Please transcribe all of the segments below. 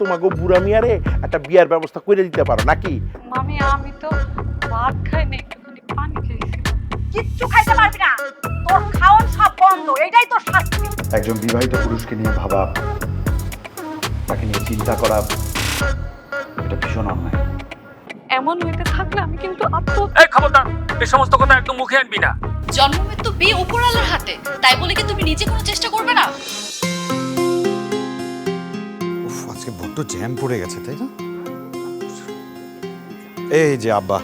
তোমাকে বুড়া মিয়ারে একটা বিয়ার ব্যবস্থা করে দিতে পারো নাকি? মামি আমি তো ভাত খাই না একটুখানি পানি খেয়েছিলাম। কিচ্ছু খাইতে পারবি না। তোর খাওয়ান সব বন্ধ এটাই তোর শাস্তি। একজন বিবাহিত পুরুষকে নিয়ে ভাবা তাকে নিয়ে চিন্তা করা এটা ভীষণ অন্যায়। এমন হইতে থাকলে আমি কিন্তু আত্মহত্যা এই খবরদার এই সমস্ত কথা একদম মুখে আনবি না। জন্ম মৃত্যু বিয়ে উপরালার হাতে তাই বলে কি তুমি নিজে কোনো চেষ্টা করবে না? বড্ড জ্যাম পড়ে গেছে তাই না? এই যে আব্বা।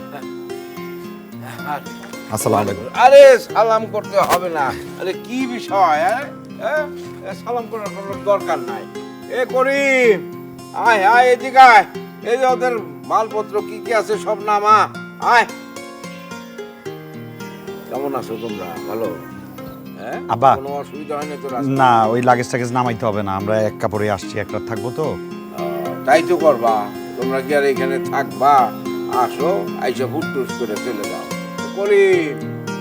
আসসালামু আলাইকুম। আরে সালাম করতে হবে না। আরে কি বিষয় হ্যাঁ? হ্যাঁ? সালাম করার কোনো দরকার নাই। এ করিম আয় আয় এদিকে আয়। এই যে ওদের মালপত্র কি কি আছে সব নামা। আয়। কেমন আছো তোমরা? ভালো? হ্যাঁ? আব্বা। কোনো অসুবিধা হয়নি তোর না ওই লাগেজ টাগেজ নামাইতে হবে না। আমরা এক কাপড়ে আসছি এক রাত থাকব তো। তাই তো করবা। তোমরা কি আর এখানে থাকবা? আসো আইসা হুটটুস করে চলে যাও। করিম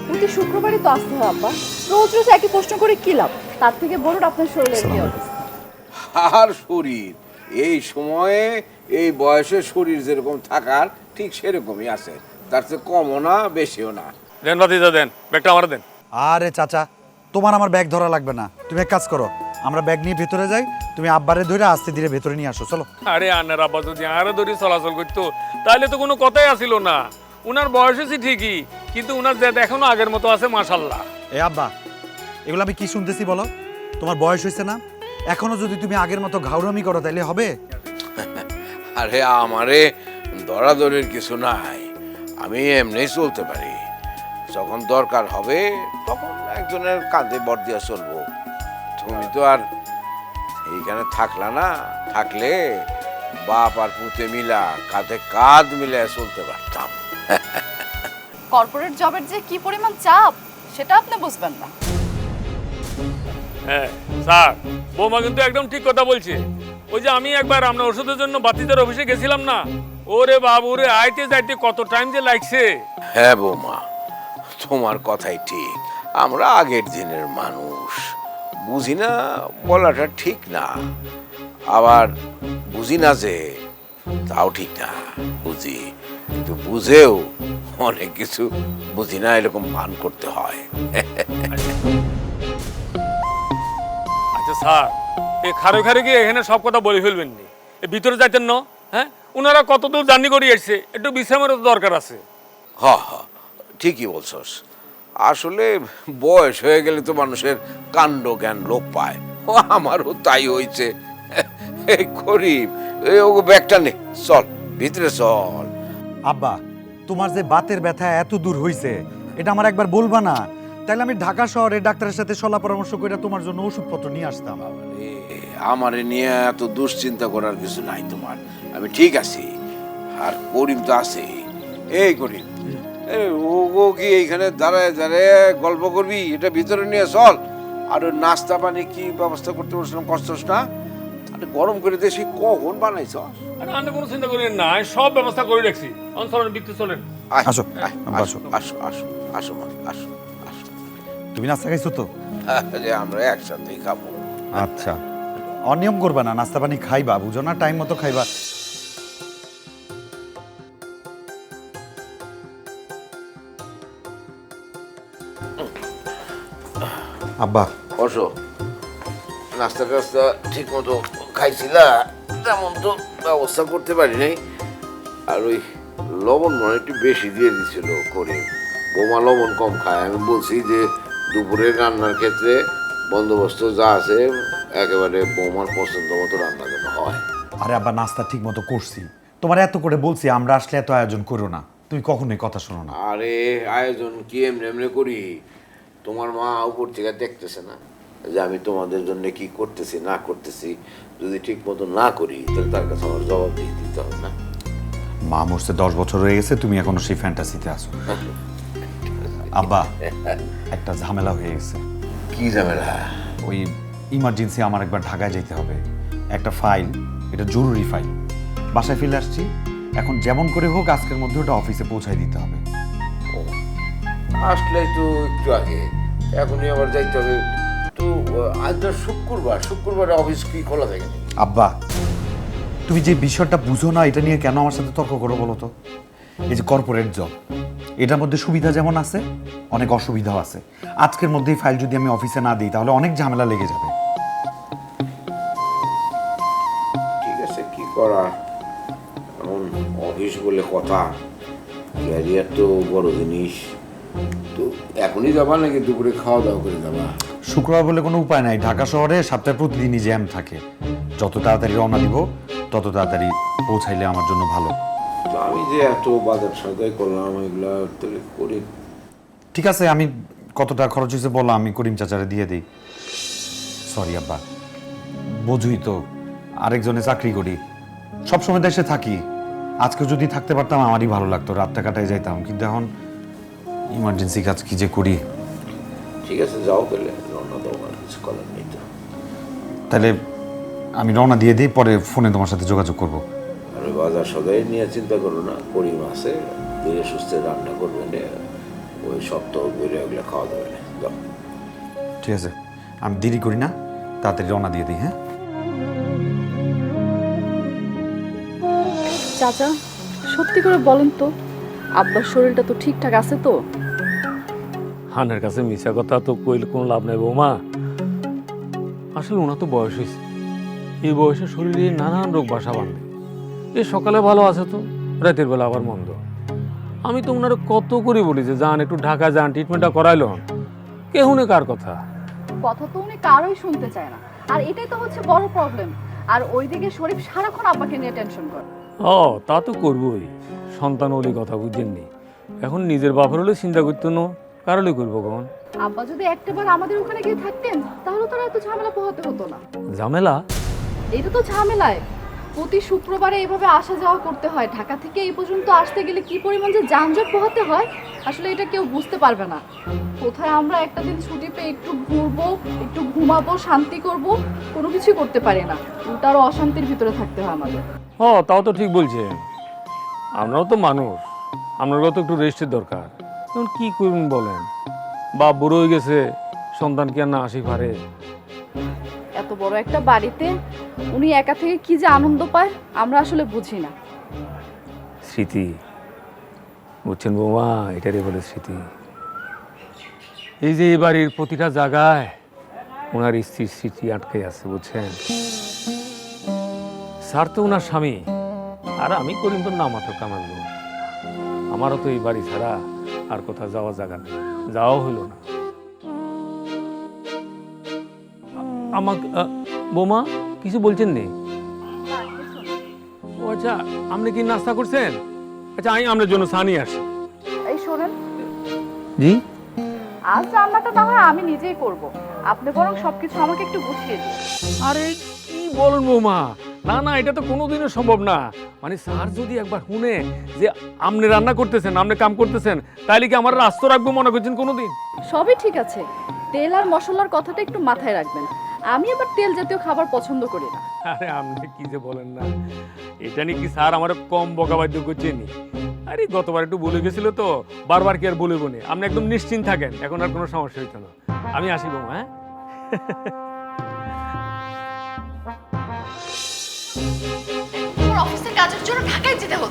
প্রতি শুক্রবারই তো আসতে হয় আব্বা। রোজ রোজ একই প্রশ্ন করে কি লাভ? তার থেকে বলুন আপনার শরীরের কি অবস্থা? আর শরীর। এই সময়ে এই বয়সে শরীর যেরকম থাকার ঠিক সেরকমই আছে। তার চেয়ে কমও না বেশিও না। দেন বাতিজা দেন। ব্যাগটা আমার দেন। আরে চাচা তোমার আমার ব্যাগ ধরা লাগবে না। তুমি এক কাজ করো আমরা ব্যাগ নিয়ে ভেতরে যাই তুমি আব্বারে ধরে আস্তে ধীরে ভেতরে নিয়ে আসো চলো। আরে আনার আব্বা যদি আরও ধরে চলাচল করতো তাহলে তো কোনো কথাই আসিল না। উনার বয়স হয়েছে ঠিকই কিন্তু উনার জেদ এখনও আগের মতো আছে মাশাল্লাহ। এ আব্বা এগুলো আমি কি শুনতেছি বলো? তোমার বয়স হয়েছে না? এখনও যদি তুমি আগের মতো ঘাউরামি করো তাইলে হবে? আরে আমারে দরাদরের কিছু নাই আমি এমনি চলতে পারি। যখন দরকার হবে তখন একজনের কাঁধে বর দিয়া চলবো। তুমি তো আর এইখানে থাকলা না। থাকলে বাপ আর পুঁতে মিলা কাঁধে কাঁধ মিলে চলতে পারতাম। কর্পোরেট জবের যে কি পরিমাণ চাপ সেটা আপনি বুঝবেন না। হ্যাঁ স্যার বৌমা কিন্তু একদম ঠিক কথা বলছে। ওই যে আমি একবার আপনার ওষুধের জন্য বাতিদার অফিসে গেছিলাম না। ওরে বাবু রে আইতে যাইতে কত টাইম যে লাগছে। হ্যাঁ বৌমা তোমার কথাই ঠিক। আমরা আগের দিনের মানুষ। বুঝি না বলাটা ঠিক না। আবার বুঝি না যে তাও ঠিক না বুঝি। কিন্তু বুঝেও অনেক কিছু বুঝি না এরকম ভান করতে হয়। আচ্ছা স্যার এই খারে খারে গিয়ে এখানে সব কথা বলে ফেলবেন নি এ ভিতরে যাইতেন না হ্যাঁ? ওনারা কত দূর জার্নি করে এসছে একটু বিশ্রামের দরকার আছে। হ হ ঠিকই বলছস। আসলে বয়স হয়ে গেলে তো মানুষের কাণ্ড জ্ঞান লোপ পায়। ও আমারও তাই হয়েছে এই ও ব্যাগটা নে চল ভিতরে চল। আব্বা তোমার যে বাতের ব্যথা এত দূর হইছে এটা আমার একবার বলবা না? তাহলে আমি ঢাকা শহরে ডাক্তারের সাথে সলা পরামর্শ করে তোমার জন্য ওষুধপত্র নিয়ে আসতাম। আমারে নিয়ে এত দুশ্চিন্তা করার কিছু নাই তোমার। আমি ঠিক আছি। আর করিম তো আছে এই করিম ও ও কি এইখানে দাঁড়ায় দাঁড়ায় গল্প করবি? এটা ভিতরে নিয়ে চল। আর ওই নাস্তা পানি কি ব্যবস্থা করতে বলছিলাম কষ্টস না? আরে গরম করে দিয়ে কখন বানাইছ? আরে আপনি কোনো চিন্তা করেন না সব ব্যবস্থা করে রাখছি। অন বিক্রি চলেন। আসো, আয়, আসো। আসো আসো আসো আসো আসো। তুমি নাস্তা খাইছো তো? আরে আমরা একসাথেই খাব। আচ্ছা। অনিয়ম করবা না নাস্তা পানি খাইবা বুঝো না টাইম মতো খাইবা। আব্বা। নাস্তা টাস্তা ঠিক মতো খাইছিলা তেমন তো ব্যবস্থা করতে পারি নাই। আর ওই লবণ মনে একটু বেশি দিয়ে দিছিল করে বোমা লবণ কম খায়। আমি বলছি যে রান্নার ক্ষেত্রে বন্দোবস্ত যা আছে একেবারে বৌমার পছন্দ মতো রান্না যেন হয়। আরে আব্বা নাস্তা ঠিক মতো করছি। তোমার এত করে বলছি আমরা আসলে এত আয়োজন করো না। তুমি কখনোই কথা শোনো না। আরে আয়োজন কি এমনি এমনি করি? তোমার মা উপর থেকে দেখতেছে না যে আমি তোমাদের জন্য কি করতেছি না করতেছি যদি ঠিক মতো না করি তাহলে তার কাছে আমার জবাব দিয়ে দিতে হবে না। মা মরছে দশ বছর হয়ে গেছে তুমি এখনও সেই ফ্যান্টাসিতে আছো। আব্বা একটা ঝামেলা হয়ে গেছে। কি ঝামেলা? ওই ইমার্জেন্সি আমার একবার ঢাকায় যেতে হবে। একটা ফাইল এটা জরুরি ফাইল বাসায় ফিরে আসছি এখন যেমন করে হোক আজকের মধ্যে ওটা অফিসে পৌঁছায় দিতে হবে। আসলেই তো একটু আগে। এখনই আবার যাইতে হবে। তো আজ তো শুক্রবার। শুক্রবারে অফিস কি খোলা থাকে? আব্বা তুমি যে বিষয়টা বুঝো না এটা নিয়ে কেন আমার সাথে তর্ক করো বলো তো? এই যে কর্পোরেট জব এটার মধ্যে সুবিধা যেমন আছে অনেক অসুবিধাও আছে। আজকের মধ্যেই ফাইল যদি আমি অফিসে না দিই তাহলে অনেক ঝামেলা লেগে যাবে। ঠিক আছে কি করা এখন অফিস বলে কথা। ক্যারিয়ার তো বড় জিনিস। তো এখনই যাবা নাকি দুপুরে খাওয়া দাওয়া করে যাবা? শুক্রবার বলে কোনো উপায় নাই। ঢাকা শহরে সপ্তাহে প্রতিদিনই জ্যাম থাকে। যত তাড়াতাড়ি রওনা দিব তত তাড়াতাড়ি পৌঁছাইলে আমার জন্য ভালো। তো আমি যে এত বাজার সদাই করলাম এগুলা করে। ঠিক আছে আমি কতটা খরচ হয়েছে বলো আমি করিম চাচারে দিয়ে দিই। সরি আব্বা। বোঝুই তো আরেকজনে চাকরি করি। সবসময় দেশে থাকি। আজকে যদি থাকতে পারতাম আমারই ভালো লাগতো। রাতটা কাটাই যাইতাম। কিন্তু এখন ইমার্জেন্সি কাজ কি যে করি? ঠিক আছে যাও তাহলে। রওনা দাও আর কিছু করার নেই তো। তাহলে আমি রওনা দিয়ে দিই পরে ফোনে তোমার সাথে যোগাযোগ করব। আর ওই বাজার সদাই নিয়ে চিন্তা করো না করিম আছে ধীরে সুস্থে রান্না করবে না ওই সপ্তাহ বেড়ে ওগুলো খাওয়া দাওয়া না যাও। ঠিক আছে আমি দেরি করি না তাড়াতাড়ি রওনা দিয়ে দিই হ্যাঁ? চাচা সত্যি করে বলেন তো আব্বার শরীরটা তো ঠিকঠাক আছে তো? হানের কাছে মিশা কথা তো কইলে কোনো লাভ নাই বৌমা। আসলে ওনার তো বয়স হয়েছে। এই বয়সে শরীরে নানান রোগ বাসা বাঁধে। এ সকালে ভালো আছে তো রাতের বেলা আবার মন্দ। আমি তো ওনার কত করে বলি যে যান একটু ঢাকা যান ট্রিটমেন্টটা করাইলো কেউ নে কার কথা? কথা তো উনি কারোই শুনতে চায় না। আর এটাই তো হচ্ছে বড় প্রবলেম আর ওইদিকে শরীফ সারাক্ষণ আব্বাকে নিয়ে টেনশন করে। ও তা তো করবোই। সন্তান ওলি কথা বুঝছেননি এখন নিজের বাপের হলে চিন্তা করতো না কারলে করব কখন? আব্বা যদি একটাবার আমাদের ওখানে গিয়ে থাকতেন তাহলে তো এত ঝামেলা পোহাতে হতো না। ঝামেলা? এটা তো ঝামেলায়। প্রতি শুক্রবারে এইভাবে আসা যাওয়া করতে হয়। ঢাকা থেকে এই পর্যন্ত আসতে গেলে কি পরিমাণ যে যানজট পোহাতে হয় আসলে এটা কেউ বুঝতে পারবে না। কোথায় আমরা একটা দিন ছুটি পেয়ে একটু ঘুরবো একটু ঘুমাবো শান্তি করব কোনো কিছুই করতে পারি না। আরও অশান্তির ভিতরে থাকতে হয় আমাদের। ও তাও তো ঠিক বলছে আমরাও তো মানুষ। আপনারও তো একটু রেস্টের দরকার। এখন কি করবেন বলেন? বা বুড়ো হয়ে গেছে সন্তান কি আর না আসি পারে? এত বড় একটা বাড়িতে উনি একা থেকে কি যে আনন্দ পায় আমরা আসলে বুঝি না। স্মৃতি। বুঝছেন বৌমা এটারই বলে স্মৃতি। এই যে এই বাড়ির প্রতিটা জায়গায় ওনার স্ত্রীর স্মৃতি আটকে আছে বুঝছেন? স্যার তো ওনার স্বামী। আর আমি করিম তো না মাত্র কামাল লোক। আমারও তো এই বাড়ি ছাড়া আর কোথাও যাওয়া জায়গা নেই। যাওয়া হইল না। আমাকে বৌমা কিছু বলছেন নেই ও আচ্ছা আপনি কি নাস্তা করছেন? আচ্ছা আমি আপনার জন্য সানি আসি। এই শোনেন। জি? আজ রান্নাটা না হয় আমি নিজেই করব। আপনি বরং সবকিছু আমাকে একটু বুঝিয়ে দিন। আরে কি বলেন বৌমা? না না এটা তো কোনোদিনও সম্ভব না। মানে স্যার যদি একবার শুনে যে আপনি রান্না করতেছেন আপনি কাম করতেছেন তাহলে কি আমার রাস্ত রাখব মনে করছেন কোনোদিন? সবই ঠিক আছে। তেল আর মশলার কথাটা একটু মাথায় রাখবেন। আমি আবার তেল জাতীয় খাবার পছন্দ করি না। আরে আপনি কি যে বলেন না। এটা নিয়ে কি স্যার আমার কম বকাবাদ্য করছেনি আরে গতবার একটু বলে গেছিল তো বারবার কি আর বলে বনে আপনি একদম নিশ্চিন্ত থাকেন এখন আর কোনো সমস্যা হইতো না। আমি আসি বৌমা হ্যাঁ?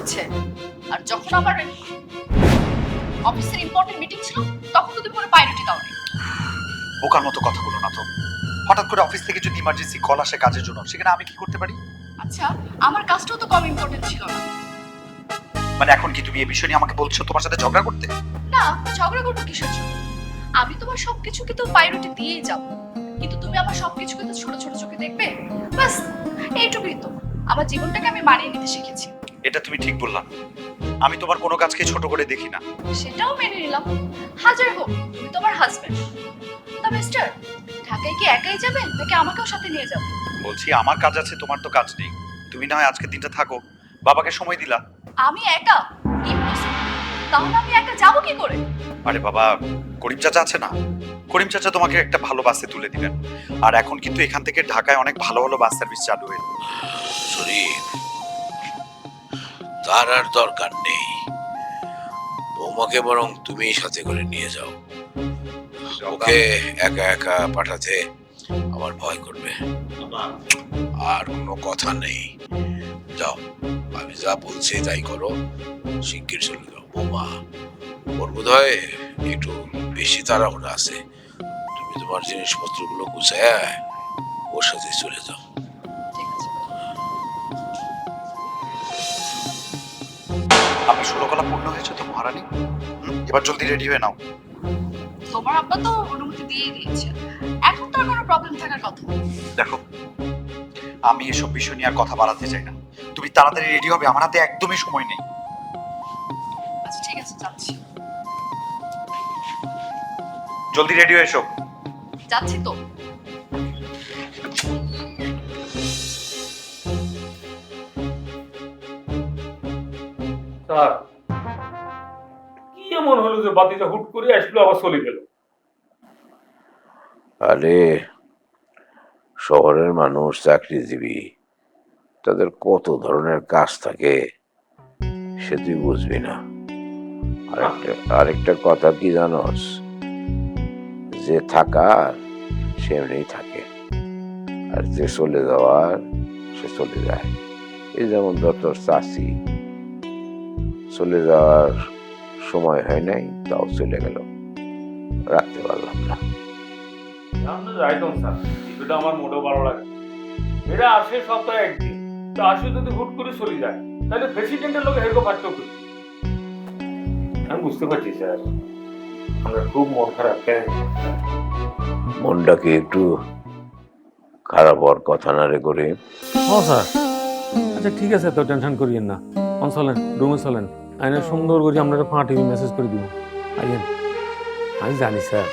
হচ্ছে। আর যখন আমার অফিসের ইম্পর্টেন্ট মিটিং ছিল তখন তো তুমি কোনো প্রায়োরিটি দাও বোকার মতো কথা বলো না তো। হঠাৎ করে অফিস থেকে যদি ইমার্জেন্সি কল আসে কাজের জন্য সেখানে আমি কি করতে পারি? আচ্ছা আমার কাজটাও তো কম ইম্পর্টেন্ট ছিল না। মানে এখন কি তুমি এই বিষয় নিয়ে আমাকে বলছো তোমার সাথে ঝগড়া করতে? না ঝগড়া করব কিসের জন্য? আমি তোমার সবকিছুকে তো প্রায়োরিটি দিয়েই যাব। কিন্তু তুমি আমার সবকিছুকে তো ছোট ছোট চোখে দেখবে? বাস এইটুকুই তো। আমার জীবনটাকে আমি মানিয়ে নিতে শিখেছি। এটা তুমি ঠিক বললা। আমি তোমার কোনো কাজকে ছোট করে দেখি না। সেটাও মেনে নিলাম। হাজার হোক তুমি তোমার হাজবেন্ড তা মিস্টার ঢাকায় কি একাই যাবে নাকি আমাকেও সাথে নিয়ে যাবে বলছি আমার কাজ আছে তোমার তো কাজ নেই। তুমি না হয় আজকে দিনটা থাকো। বাবাকে সময় দিলা। আমি একা? তাহলে আমি একা যাব কি করে? আরে বাবা করিম চাচা আছে না? করিম চাচা তোমাকে একটা ভালো বাসে তুলে দিবেন। আর এখন কিন্তু এখান থেকে ঢাকায় অনেক ভালো ভালো বাস সার্ভিস চালু হয়েছে শরীফ তার আর দরকার নেই। বৌমাকে বরং তুমি সাথে করে নিয়ে যাও। ওকে একা একা পাঠাতে আমার ভয় করবে। আর কোনো কথা নেই। যাও, আমি যা বলছি তাই করো। শিগগির চলে যাও। বৌমা, ওর বোধ হয় একটু বেশি তাড়াহুড়া আছে। তুমি তোমার জিনিসপত্রগুলো গুছায় ওর সাথে চলে যাও। আপনার ষোলকলা পূর্ণ হয়েছে তো মহারানী? এবার জলদি রেডি হয়ে নাও। তোমার আব্বা তো অনুমতি দিয়ে দিয়েছে। এখন তো আর কোনো প্রবলেম থাকার কথা। দেখো আমি এসব বিষয় নিয়ে আর কথা বাড়াতে চাই না। তুমি তাড়াতাড়ি রেডি হবে আমার হাতে একদমই সময় নেই। আচ্ছা ঠিক আছে যাচ্ছি। জলদি রেডি হয়ে এসো। যাচ্ছি তো। স্যার কি এমন হলো যে বাতিটা হুট করে আসলো, আবার চলে গেল? আরে, শহরের মানুষ, চাকরিজীবী, তাদের কত ধরনের কাজ থাকে সে তুই বুঝবি না। আরেকটা কথা কি জানস? যে থাকার সে এমনিই থাকে। আর যে চলে যাওয়ার, সে চলে যায়। এই যেমন ধর চাষি চলে যাওয়ার সময় হয় নাই তাও চলে গেল। রাখতে পারলাম না। আমরা স্যার। এটা আমার মোটেও ভালো লাগে এরা আসে সপ্তাহে একদিন। তো আসে যদি হুট করে চলে যায় তাহলে প্রেসিডেন্টের লোক হেরকম পারতো কি আমি বুঝতে পারছি স্যার। আমরা খুব মন খারাপ কেন? মনটাকে একটু খারাপ হওয়ার কথা না রে করে হ্যাঁ স্যার। আচ্ছা ঠিক আছে তো টেনশন করিয়েন না। অন চলেন রুমে চলেন। আইনে সুন্দর করে আমরা একটা ফাঁকা টিভি মেসেজ করে দিব। আইয়েন আমি জানি স্যার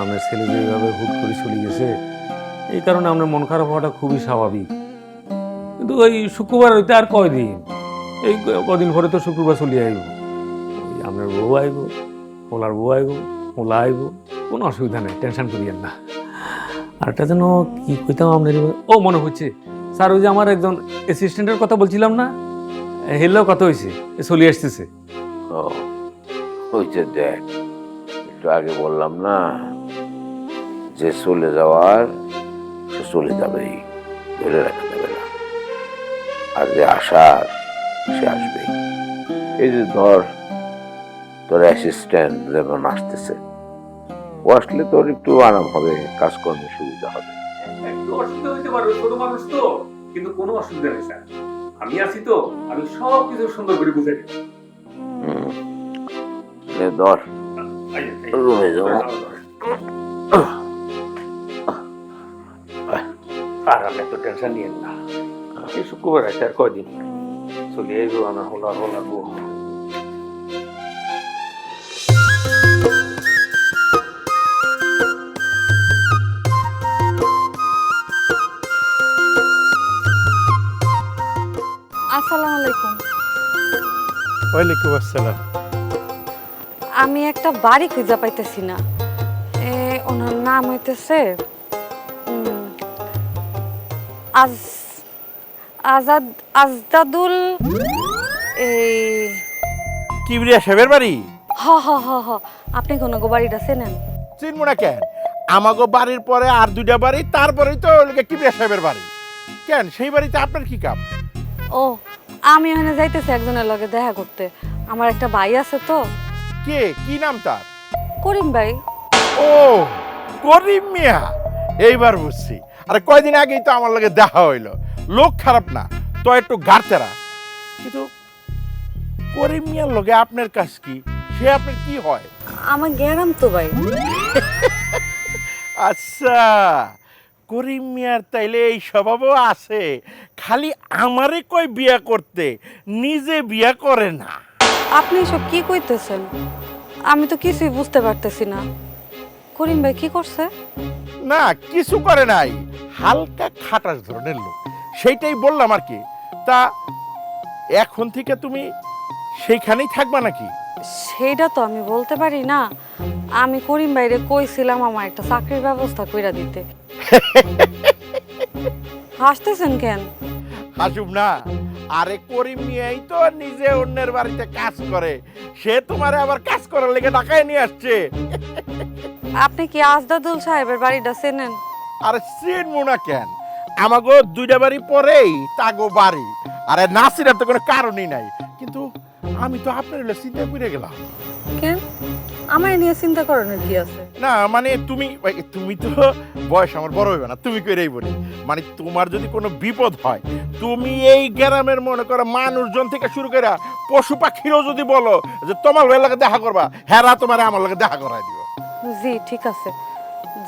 আপনার ছেলে যেভাবে হুট করে চলে গেছে এই কারণে আপনার মন খারাপ হওয়াটা খুবই স্বাভাবিক। কিন্তু ওই শুক্রবার হইতে আর কয়দিন? এই কদিন পরে তো শুক্রবার চলে আইব। ওই আপনার বউ আইব ওলার বউ আইব ওলা আইব কোনো অসুবিধা নেই টেনশন করিয়েন না। আরেকটা যেন কি কইতাম আপনার ও মনে হচ্ছে। স্যার ওই যে আমার একজন অ্যাসিস্ট্যান্টের কথা বলছিলাম না? হেললেও কথা হয়েছে এ চলে আসতেছে। যে দেখ একটু আগে বললাম না যে চলে যাওয়ার সে চলে যাবেই ধরে রাখা যাবে না। আর যে আসার সে আসবেই। এই যে ধর তোর অ্যাসিস্ট্যান্ট যেমন আসতেছে ও আসলে তোর একটু আরাম হবে কাজকর্মে সুবিধা হবে। একটু অসুবিধা পারে ছোট মানুষ তো কিন্তু কোনো অসুবিধা নেই স্যার। আমি আছি তো আমি সব কিছু সুন্দর করে বুঝে ধর। রুমে যাব আর আমি তো টেনশন নিয়ে না। এই শুক্রবার আছে আর কয়দিন? চলে আইব আমার হোলা হোলা আসসালামু আলাইকুম। ওয়ালাইকুম আসসালাম। আমি একটা বাড়ি খুঁজে পাইতেছি না। এ ওনার নাম হইতেছে উম, আজ আজাদ আজদাদুল এই কিবরিয়া সাহেবের বাড়ি? হ হ হ হ আপনি কোন গো বাড়িটা চেনেন? চিনবো না কেন? আমাগো বাড়ির পরে আর দুইটা বাড়ি তারপরেই তো কিবরিয়া সাহেবের বাড়ি। কেন? সেই বাড়িতে আপনার কি কাম? ও আমি ওখানে যাইতেছি একজনের লগে দেখা করতে। আমার একটা ভাই আছে তো। কে? কি নাম তার? করিম ভাই। ও করিম মিয়া। এইবার বুঝছি। আরে কয়দিন আগেই তো আমার লগে দেখা হইল। লোক খারাপ না তো একটু গাড়তেরা। কিন্তু করিম মিয়ার লগে আপনার কাজ কি? সে আপনার কি হয়? আমার গেরাম তো ভাই। আচ্ছা। করিম মিয়ার তাইলে এই স্বভাবও আছে। খালি আমারে কয় বিয়া করতে নিজে বিয়া করে না। আপনি এসব কি কইতেছেন? আমি তো কিছুই বুঝতে পারতেছি না। করিম ভাই কি করছে? না কিছু করে নাই। হালকা খাটাস ধরনের লোক। সেইটাই বললাম আর কি। তা এখন থেকে তুমি সেইখানেই থাকবা নাকি? সেইটা তো আমি বলতে পারি না। আমি করিম ভাইরে কইছিলাম আমার একটা চাকরির ব্যবস্থা কইরা দিতে। হাসতেছেন কেন? হাসুম না আরে করিম মিয়াই তো নিজে অন্যের বাড়িতে কাজ করে। সে তোমারে আবার কাজ করার লেগে ঢাকায় নিয়ে আসছে। আপনি কি আজদাদুল সাহেবের বাড়িটা চেনেন? আরে চিনবো না কেন? আমাগো দুইটা বাড়ি পরেই তাগো বাড়ি। আরে নাসিরার তো কোনো কারণই নাই। কিন্তু আমি তো আপনার চিন্তা করে গেলাম। কেন? আমার নিয়ে চিন্তা করানোর কি আছে? না মানে তুমি তুমি তো বয়স আমার বড় হইবে না তুমি কইরাই বলি। মানে তোমার যদি কোনো বিপদ হয় তুমি এই গ্রামের মনে করো মানুষজন থেকে শুরু করে পশু পাখিরও যদি বলো যে তোমার ভাইয়ের লাগে দেখা করবা হেরা তোমার আমার লাগে দেখা করাই দিব। জি ঠিক আছে।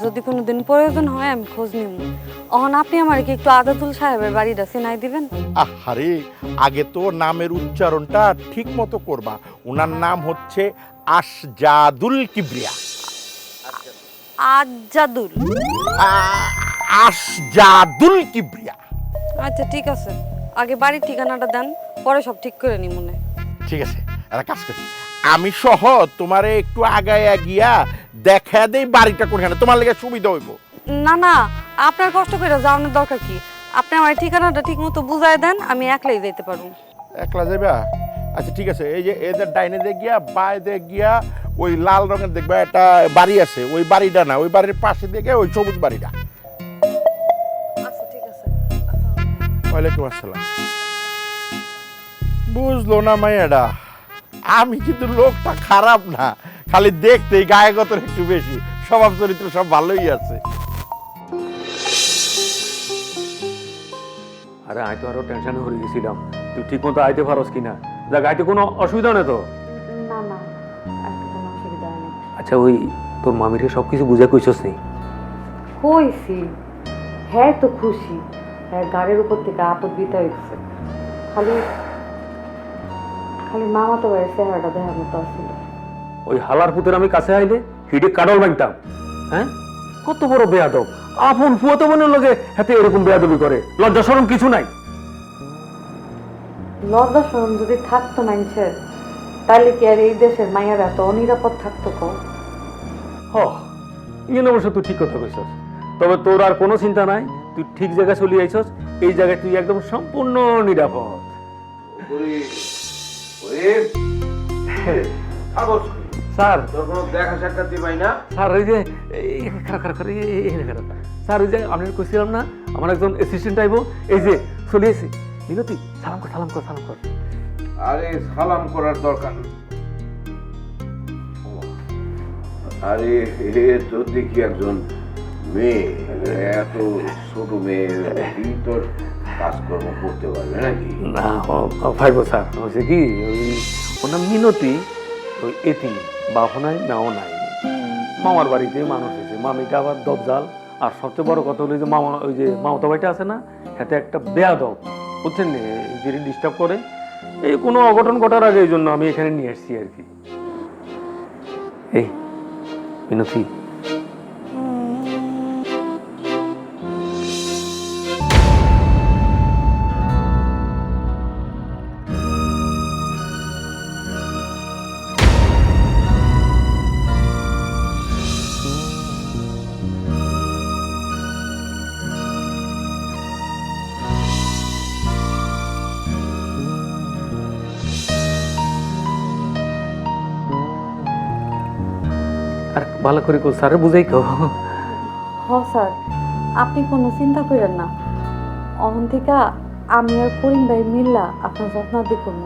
যদি কোনো দিন প্রয়োজন হয় আমি খোঁজ নিব। অহন আপনি আমার কি একটু আদাতুল সাহেবের বাড়িটা চিনাই দিবেন? আহারে আগে তো নামের উচ্চারণটা ঠিক মতো করবা। ওনার নাম হচ্ছে আশজাদুল কিবরিয়া। আজাদুল আ- আশজাদুল কিবরিয়া। আচ্ছা ঠিক আছে। আগে বাড়ির ঠিকানাটা দেন পরে সব ঠিক করে নি মনে ঠিক আছে একটা কাজ করি। আমি সহ তোমারে একটু আগায় গিয়া দেখা দেই বাড়িটা কোনখানে তোমার লেগে সুবিধা হইব। না না আপনার কষ্ট করে যাওয়ানোর দরকার কি? আপনি আমার ঠিকানাটা ঠিক মতো বুঝাই দেন আমি একলাই যাইতে পারব। একলা যাবা আচ্ছা ঠিক আছে এই যে এদের ডাইনে দিয়ে গিয়া বায়ে গিয়া ওই লাল রঙের দেখবা একটা বাড়ি আছে ওই বাড়িটা না ওই বাড়ির পাশে দিকে ওই সবুজ বাড়িটা। আচ্ছা ওয়ালাইকুম আসসালাম। বুঝলো না মাইয়াডা আমি কিন্তু লোকটা খারাপ না। খালি দেখতেই গায়ে গত একটু বেশি। স্বভাব চরিত্র সব ভালোই আছে। আরে আমি তো আরও টেনশন হয়ে গেছিলাম। তুই ঠিক মতো আইতে পারস কিনা? দেখ আইতে কোনো অসুবিধা নেই তো? না না কোনো অসুবিধা নেই। আচ্ছা ওই তোর মামিরে সব কিছু বুঝে কইছস নি? কইছি। হ্যাঁ তো খুশি। হ্যাঁ গাড়ির উপর থেকে আপদ বিতা হয়েছে খালি খালি মামা তো ভাইয়ের চেহারাটা দেখার মতো আসছিল ওই হালার পুতের আমি কাছে আইলে হিডে কাডল বানতাম হ্যাঁ? কত বড় বেয়াদব। আপন ফুয়াতো বোনের লগে হাতে এরকম বেয়াদবি করে। লজ্জা শরম কিছু নাই। লজ্জা শরম যদি থাকতো মানুষের তাহলে কি আর এই দেশের মায়েরা এত অনিরাপদ থাকতো কো? হ ইয়ে অবশ্য তুই ঠিক কথা কইছস। তবে তোর আর কোনো চিন্তা নাই তুই ঠিক জায়গায় চলে আইছস এই জায়গায় তুই একদম সম্পূর্ণ নিরাপদ। স্যার। তোর কোনো দেখা সাক্ষাৎ দিবাই না? স্যার ওই যে এই খারাপ খারাপ খারাপ এই খারাপ। স্যার ওই যে আমি কইছিলাম না আমার একজন অ্যাসিস্ট্যান্ট আইবো এই যে চলে এসে। মিনতি সালাম কর সালাম কর সালাম কর। আরে সালাম করার দরকার আরে এ তো দেখি একজন মেয়ে এত ছোট মেয়ে তোর কাজকর্ম করতে পারবে নাকি? না ফাইভ স্যার হচ্ছে কি ওনার মিনতি ওই এতি বাপ নাই, নাও নাই। মামার বাড়িতে মানুষ হয়েছে। মামিটা আবার দবজাল আর সবচেয়ে বড় কথা হলো যে মামা, ওই যে মামতা বাড়িটা আছে না হাতে একটা বেয়াদব, বুঝছেন? যিনি ডিস্টার্ব করে, এই কোনো অঘটন ঘটার আগে এই জন্য আমি এখানে নিয়ে এসেছি আর কি। এই মিনতি ভালো করে কো স্যারে বুঝাই কো হ স্যার, আপনি কোনো চিন্তা করেন না। অহন থেকে আমি আর করিম ভাই মিল্লা আপনার যত্ন দেখুন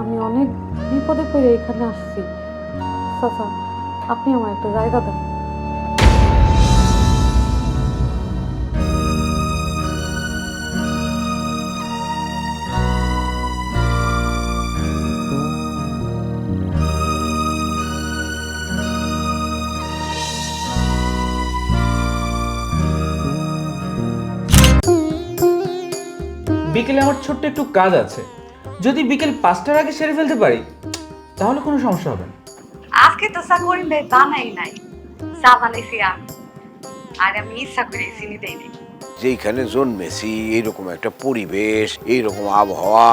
আমি অনেক বিপদে পড়ে এখানে আসছি। স্যার, আপনি আমার একটা জায়গা দেন। বিকেলে আমার ছোট্ট একটু কাজ আছে। যদি বিকেল পাঁচটার আগে সেরে ফেলতে পারি তাহলে কোনো সমস্যা হবে না। আজকে তো চা করিম ভাই বানাই নাই চা বানাইছি আমি আর আমি ইচ্ছা করে চিনি দেই নাই। যেইখানে জন্মেছি এইরকম একটা পরিবেশ এইরকম আবহাওয়া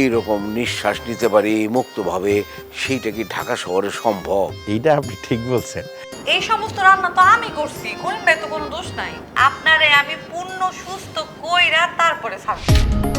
এইরকম নিঃশ্বাস নিতে পারি মুক্তভাবে সেইটা কি ঢাকা শহরে সম্ভব? এইটা আপনি ঠিক বলছেন। এই সমস্ত রান্না তো আমি করছি করিম ভাই কোনো দোষ নাই। আপনারে আমি পূর্ণ সুস্থ কইরা তারপরে ছাড়বো।